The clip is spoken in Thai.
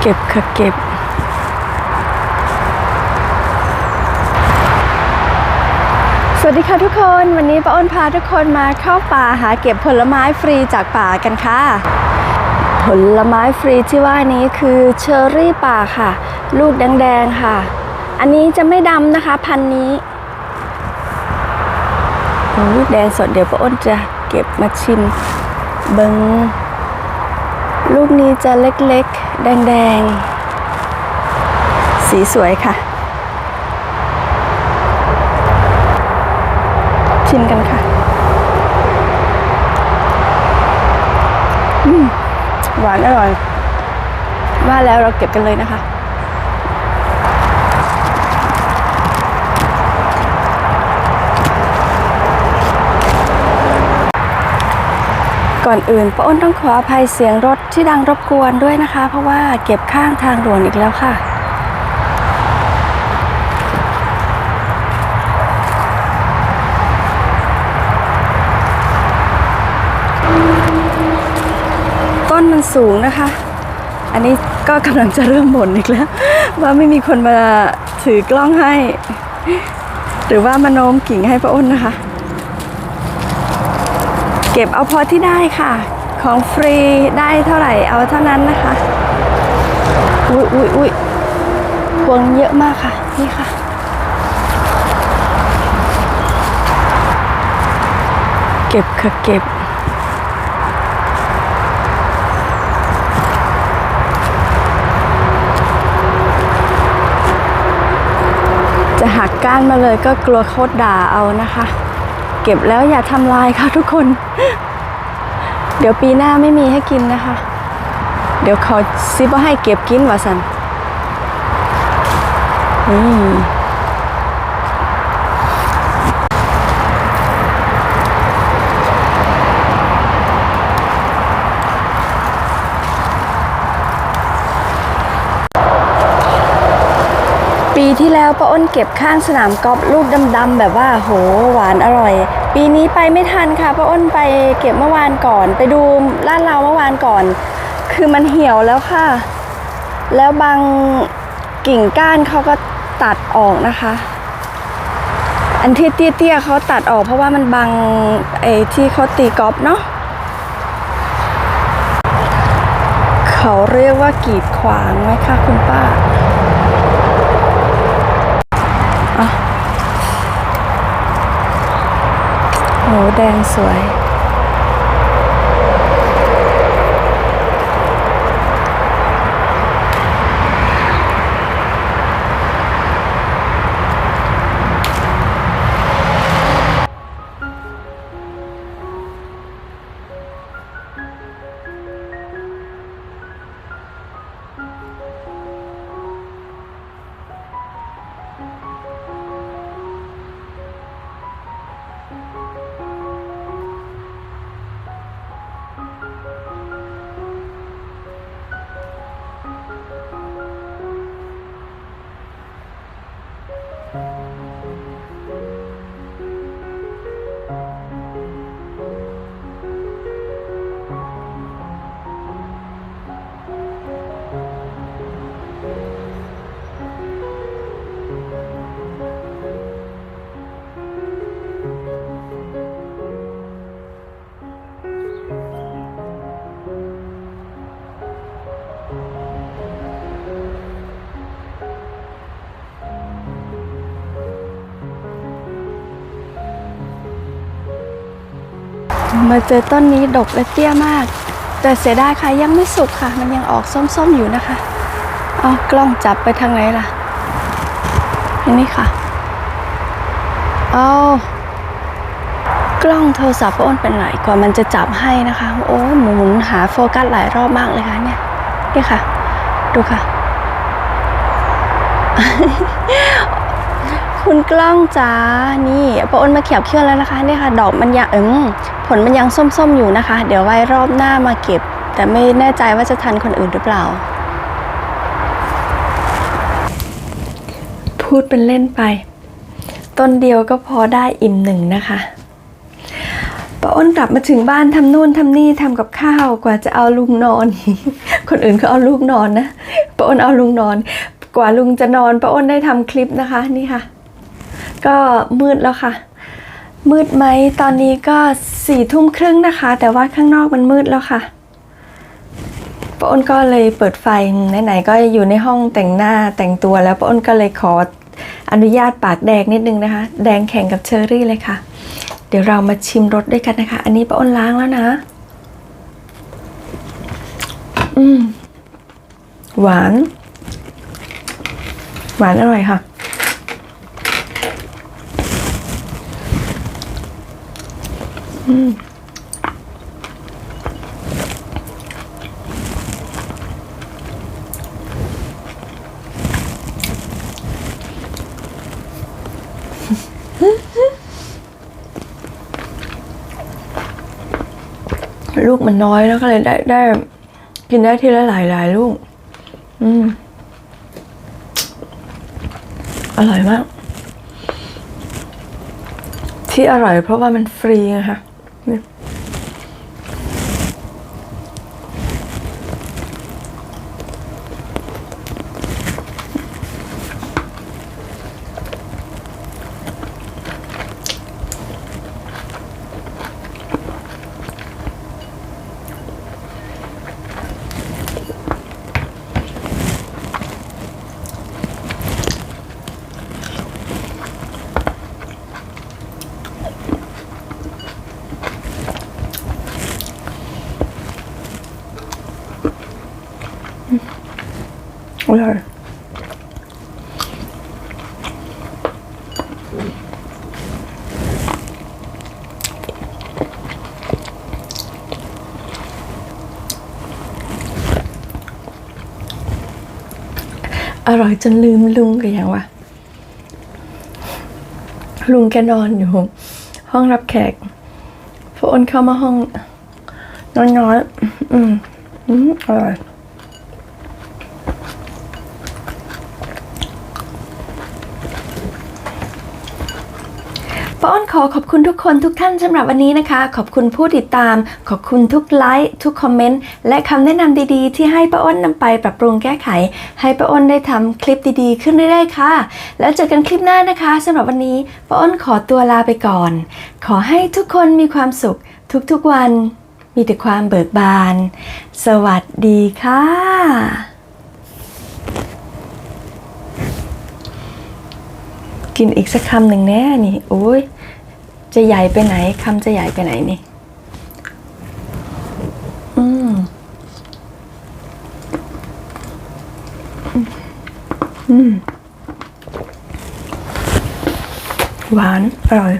เก็บค่ะเก็บ สวัสดีค่ะทุกคน วันนี้ป้าอ้นพาทุกคนมาเข้าป่าหาเก็บผลไม้ฟรีจากป่ากันค่ะ ผลไม้ฟรีที่ว่านี้คือเชอร์รี่ป่าค่ะ ลูกแดงๆค่ะ อันนี้จะไม่ดำนะคะพันนี้ลูกแดงสดเดี๋ยวป้าอ้นจะเก็บมาชิมเบิง ลูกนี้จะเล็กๆ แดงๆ สีสวยค่ะ ชิมกันค่ะอืมหวานอร่อย ว่าแล้วเราเก็บกันเลยนะคะ ก่อนอื่นป้าอ้นต้องขออภัยเสียงรถที่ดังรบกวนด้วยนะคะ เพราะว่าเก็บข้างทางด่วนอีกแล้วค่ะ ต้นมันสูงนะคะ อันนี้ก็กำลังจะเริ่มบ่นอีกแล้ว ว่าไม่มีคนมาถือกล้องให้ หรือว่ามาโน้มกิ่งให้ป้าอ้นนะคะ เก็บเอาพอที่ได้ค่ะ ของฟรีได้เท่าไหร่เอาเท่านั้นนะคะ อุ้ยอุ้ยอุ้ยพวงเยอะมากค่ะ นี่ค่ะ เก็บค่ะเก็บจะหักก้านมาเลยก็กลัวโคตรด่าเอานะคะ เก็บแล้วอย่าทำลายค่ะทุกคน เดี๋ยวปีหน้าไม่มีให้กินนะคะ เดี๋ยวเขาซิบให้เก็บกินวะสันนี่ ปีที่แล้วป้าอ้นเก็บข้างสนามกอล์ฟลูกดำๆแบบว่าโหหวานอร่อย ปีนี้ไปไม่ทันค่ะป้าอ้นไปเก็บเมื่อวานก่อน ไปดูลาดเราเมื่อวานก่อน คือมันเหี่ยวแล้วค่ะ แล้วบางกิ่งก้านเขาก็ตัดออกนะคะ อันที่เตี้ยๆเขาตัดออกเพราะว่ามันบังไอ้ที่เขาตีกอล์ฟเนาะเขาเรียกว่ากีดขวางไหมคะคุณป้าอะโห แดง มาเจอต้นนี้ดกและเตี้ยมาก แต่เสียดายค่ะยังไม่สุกค่ะ มันยังออกส้มๆอยู่นะคะเอากล้องจับไปทางไหนล่ะนี้ค่ะเอากล้องโทรศัพท์ป้าอ้นเป็นไรกว่ามันจะจับให้นะคะ โอ้หมุนหาโฟกัสหลายรอบมากเลยค่ะเนี่ยนี่ค่ะ ดูค่ะ คุณกล้องจ๋านี่ป้าอ้นมาเขียบเคี้ยวแล้วนะคะเนี่ยค่ะ ดอกมันยังเอิม ผลมันยังส้มๆอยู่นะคะ เดี๋ยวไว้รอบหน้ามาเก็บ แต่ไม่แน่ใจว่าจะทันคนอื่นหรือเปล่า พูดเป็นเล่นไป ต้นเดียวก็พอได้อิ่มหนึ่งนะคะป้าอ้นกลับมาถึงบ้านทำนู่นทำนี่ทำกับข้าวกว่าจะเอาลูกนอน คนอื่นเขาเอาลูกนอนนะป้าอ้นเอาลุงนอน กว่าลุงจะนอนป้าอ้นได้ทำคลิปนะคะ นี่ค่ะ ก็มืดแล้วค่ะ มืดไหมตอนนี้ก็สี่ทุ่มครึ่งนะคะ แต่ว่าข้างนอกมันมืดแล้วค่ะป้าอ้นก็เลยเปิดไฟไหนๆก็อยู่ในห้องแต่งหน้าแต่งตัวแล้วป้าอ้นก็เลยขออนุญาตปากแดงนิดนึงนะคะ แดงแข่งกับเชอรี่เลยค่ะ เดี๋ยวเรามาชิมรสด้วยกันนะคะ อันนี้ป้าอ้นล้างแล้วนะ อืมหวาน หวานอร่อยค่ะ ลูกมันน้อยแล้วก็เลยได้ได้ กินได้ทีละหลายหลายลูก อืม อร่อยมาก ที่อร่อยเพราะว่ามันฟรีนะคะ นี่ อร่อยอร่อยจนลืมลุงกันอย่างวะลุงแกนอนอยู่ ห้องรับแขกพออ้นเข้ามาห้องน้อยๆอืมอืมอร่อย ป้าอ้อนขอขอบคุณทุกคนทุกท่านสำหรับวันนี้นะคะ ขอบคุณผู้ติดตาม ขอบคุณทุกไลค์ทุกคอมเมนต์และคำแนะนำดีๆ ที่ให้ป้าอ้นนำไปปรับปรุงแก้ไข ให้ป้าอ้นได้ทำคลิปดีๆ ขึ้นเรื่อยๆค่ะ แล้วเจอกันคลิปหน้านะคะสำหรับวันนี้ป้าอ้นขอตัวลาไปก่อน ขอให้ทุกคนมีความสุข ทุกๆวัน มีแต่ความเบิกบาน สวัสดีค่ะ กินอีกสักคำหนึ่งแน่นี่โอ้ยจะใหญ่ไปไหนคำจะใหญ่ไปไหนนี่ อืมอืมหวาน อร่อย